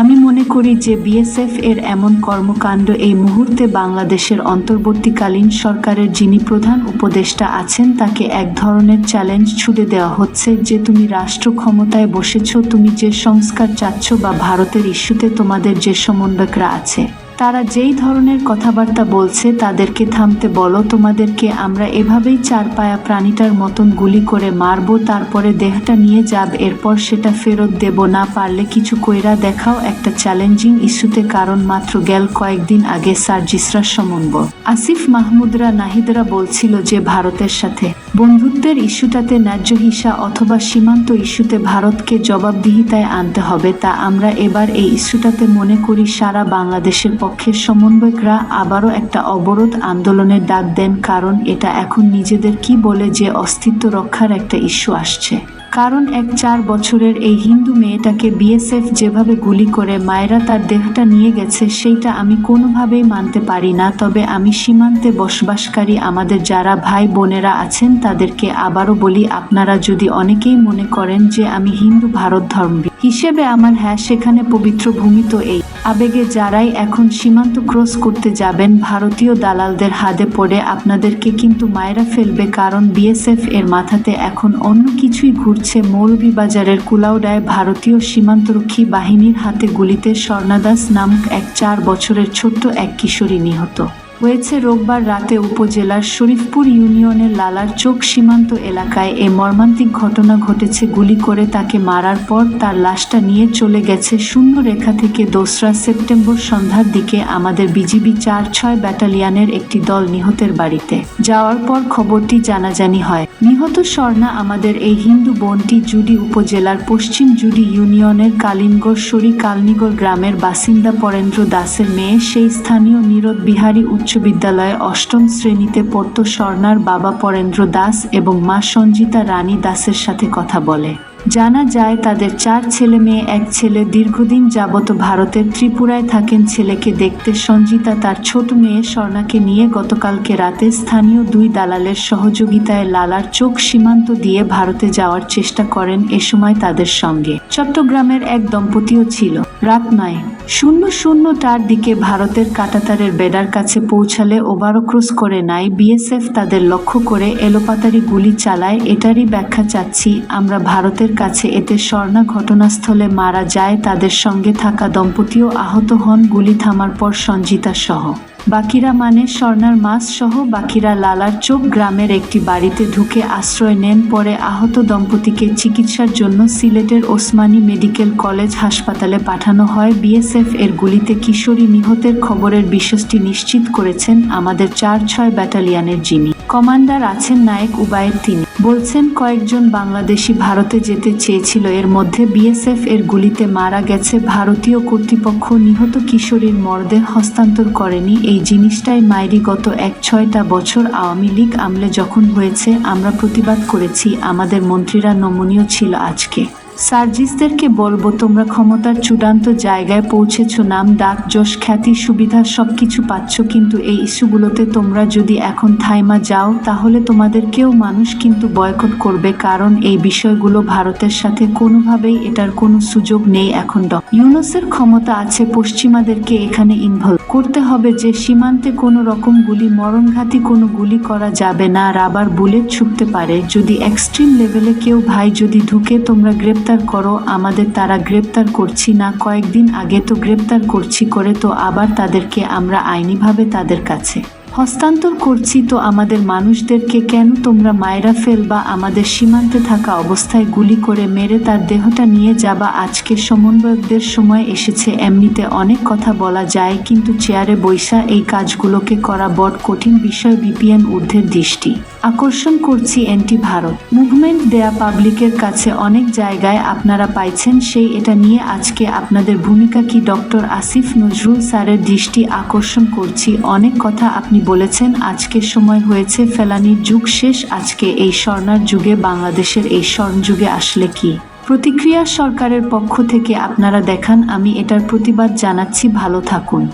আমি মনে করি যে বিএসএফ এর এমন কর্মকাণ্ড এই মুহূর্তে বাংলাদেশের অন্তর্বর্তীকালীন সরকারের যিনি প্রধান উপদেষ্টা আছেন, তাকে এক ধরনের চ্যালেঞ্জ ছুড়ে দেওয়া হচ্ছে যে তুমি রাষ্ট্র ক্ষমতায় বসেছ, তুমি যে সংস্কার চাচ্ছ বা ভারতের ইস্যুতে তোমাদের যে সমন্বয়করা আছে। তারা যেই ধরনের কথাবার্তা বলছে তাদেরকে থামতে বলো, তোমাদেরকে আমরা এভাবেই চার পায়া প্রাণীটার মতন গুলি করে মারবো, তারপরে দেহটা নিয়ে যাব, এরপর সেটা ফেরত দেব। না পারলে কিছু কইরা দেখাও, একটা চ্যালেঞ্জিং ইস্যুতে কারণ মাত্র গেল কয়েকদিন আগে সার্জিসরা সমন্ব। আসিফ মাহমুদরা নাহিদরা বলছিল যে ভারতের সাথে বন্ধুত্বের ইস্যুটাতে ন্যায্য হিসা অথবা সীমান্ত ইস্যুতে ভারতকে জবাবদিহিতায় আনতে হবে, তা আমরা এবার এই ইস্যুটাতে মনে করি সারা বাংলাদেশের পক্ষের সমন্বয়করা আবারও একটা অবরোধ আন্দোলনের ডাক দেন, কারণ এটা এখন নিজেদের কি বলে যে অস্তিত্ব রক্ষার একটা ইস্যু আসছে। কারণ এক চার বছরের এই হিন্দু মেয়েটাকে বিএসএফ যেভাবে গুলি করে মায়েরা তার দেহটা নিয়ে গেছে, সেইটা আমি কোনোভাবেই মানতে পারি না। তবে আমি সীমান্তে বসবাসকারী আমাদের যারা ভাই বোনেরা আছেন, তাদেরকে আবারও বলি, আপনারা যদি অনেকেই মনে করেন যে আমি হিন্দু ভারত ধর্ম, হিসেবে আমার হ্যাঁ সেখানে পবিত্র ভূমি তো এই। আবেগে যারাই এখন সীমান্ত ক্রস করতে যাবেন, ভারতীয় দালালদের হাতে পড়ে আপনাদেরকে কিন্তু মায়েরা ফেলবে, কারণ বিএসএফ এর মাথাতে এখন অন্য কিছুই ঘুরছে মৌলভীবাজারের কুলাউডায় ভারতীয় সীমান্তরক্ষী বাহিনীর হাতে গুলিতে স্বর্ণাদাস নামক এক চার বছরের ছোট্ট এক কিশোরী নিহত। হয়েছে রোববার রাতে উপজেলার শরীফপুর ইউনিয়নের লালার চোখ সীমান্ত এলাকায় এ মর্মান্তিক ঘটনা ঘটেছে। গুলি করে তাকে মারার পর তার লাশটা নিয়ে চলে গেছে শূন্য রেখা থেকে দোসরা সেপ্টেম্বর সন্ধ্যার দিকে আমাদের বিজিবি চার ছয় ব্যাটালিয়ানের একটি দল নিহতের বাড়িতে। যাওয়ার পর খবরটি জানাজানি হয়। নিহত স্বর্ণা আমাদের এই হিন্দু বনটি জুডি উপজেলার পশ্চিম জুডি ইউনিয়নের কালিনগড় সরি কালনিগড় গ্রামের বাসিন্দা পরেন্দ্র দাসের মেয়ে, সেই স্থানীয় নীরদ বিহারী উচ্চ বিদ্যালয়ে অষ্টম শ্রেণীতে পড়ত স্বর্ণার বাবা পরেন্দ্র দাস এবং মা সঞ্জিতা রানী দাসের সাথে কথা বলে। জানা যায় তাদের চার ছেলে মেয়ে, এক ছেলে দীর্ঘদিন যাবত ভারতের ত্রিপুরায় থাকেন। ছেলেকে দেখতে সঞ্জিতা তার ছোট মেয়ে স্বর্ণাকে নিয়ে গতকালকে রাতে স্থানীয় দুই দালালের সহযোগিতায় লালার চোখ সীমান্ত দিয়ে ভারতে যাওয়ার চেষ্টা করেন এ সময় তাদের সঙ্গে। চট্টগ্রামের এক দম্পতিও ছিল। রাত নয়। শূন্য শূন্য তার দিকে ভারতের কাটাতারের বেডার কাছে পৌঁছালে ওভারক্রস করে নাই বিএসএফ। তাদের লক্ষ্য করে এলোপাতারি গুলি চালায়। এটারই ব্যাখ্যা চাচ্ছি, আমরা ভারতের কাছে এতে স্বর্ণা ঘটনাস্থলে মারা যায়, তাদের সঙ্গে থাকা দম্পতিও আহত হন, গুলি থামার পর সঞ্জিতা সহ। বাকিরা মানে স্বর্ণার মাস সহ, বাকিরা লালার চোখ গ্রামের একটি বাড়িতে ঢুকে আশ্রয় নেন, পরে আহত দম্পতিকে চিকিৎসার জন্য সিলেটের ওসমানী মেডিকেল কলেজ হাসপাতালে পাঠানো হয়। বিএসএফ এর গুলিতে কিশোরী নিহতের খবরের বিষয়টি নিশ্চিত করেছেন আমাদের চার ছয় ব্যাটালিয়নের যিনি। কমান্ডার আছেন নায়ক উবায়ের তিনি। বলছেন, কয়েকজন বাংলাদেশি ভারতে যেতে চেয়েছিল। এর মধ্যে বিএসএফ এর গুলিতে মারা গেছে ভারতীয় কর্তৃপক্ষ। নিহত কিশোরীর মরদেহ হস্তান্তর করেনি। এই জিনিসটাই মাইরি গত এক ছয়টা বছর আওয়ামী লীগ আমলে যখন হয়েছে, আমরা প্রতিবাদ করেছি। আমাদের মন্ত্রীরা নমনীয় ছিল আজকে। সার্জিসদেরকে বলব, তোমরা ক্ষমতার চূড়ান্ত জায়গায় পৌঁছেছ, নাম, ডাক, যশ, খ্যাতি, সুবিধা, সবকিছু পাচ্ছ, কিন্তু এই ইস্যুগুলোতে তোমরা যদি এখন থাইমা যাও, তাহলে তোমাদেরকেও মানুষ কিন্তু বয়কট করবে, কারণ এই বিষয়গুলো ভারতের সাথে কোনোভাবেই এটার কোনো সুযোগ নেই এখন ড ইউনুসের ক্ষমতা আছে, পশ্চিমাদেরকে এখানে ইনভলভ করতে হবে যে সীমান্তে কোনো রকম গুলি, মরণঘাতী কোনো গুলি করা যাবে না রাবার বুলেট ছুটতে পারে। যদি এক্সট্রিম লেভেলে কেউ ভাই যদি ঢুকে, তোমরা গ্রেপ্তার করো, আমাদের তারা গ্রেপ্তার করছি না, কয়েকদিন আগে তো গ্রেপ্তার করছি করে তো আবার তাদেরকে আমরা আইনিভাবে তাদের কাছে হস্তান্তর করছি তো আমাদের মানুষদেরকে কেন তোমরা মায়েরা ফেলবা? আমাদের সীমান্তে থাকা অবস্থায় গুলি করে মেরে তার দেহটা নিয়ে যাবা। আজকে সমন্বয়কদের সময় এসেছে। এমনিতে অনেক কথা বলা যায়, কিন্তু চেয়ারে বৈশা এই কাজগুলোকে করা বড় কঠিন বিষয় বিপিএন ঊর্ধ্বের দৃষ্টি। আকর্ষণ করছি এন্টি ভারত। মুভমেন্ট দেয়া পাবলিকের কাছে অনেক জায়গায় আপনারা পাইছেন সেই এটা নিয়ে আজকে আপনাদের ভূমিকা কি? ডক্টর আসিফ নজরুল স্যারের দৃষ্টি আকর্ষণ করছি। অনেক কথা আপনি বলেছেন, আজকের সময় হয়েছে, ফেলানির যুগ শেষ, আজকে এই স্বর্ণার যুগে, বাংলাদেশের এই স্বর্ণ যুগে আসলে কি? প্রতিক্রিয়া সরকারের পক্ষ থেকে আপনারা দেখান, আমি এটার প্রতিবাদ জানাচ্ছি, ভালো থাকুন।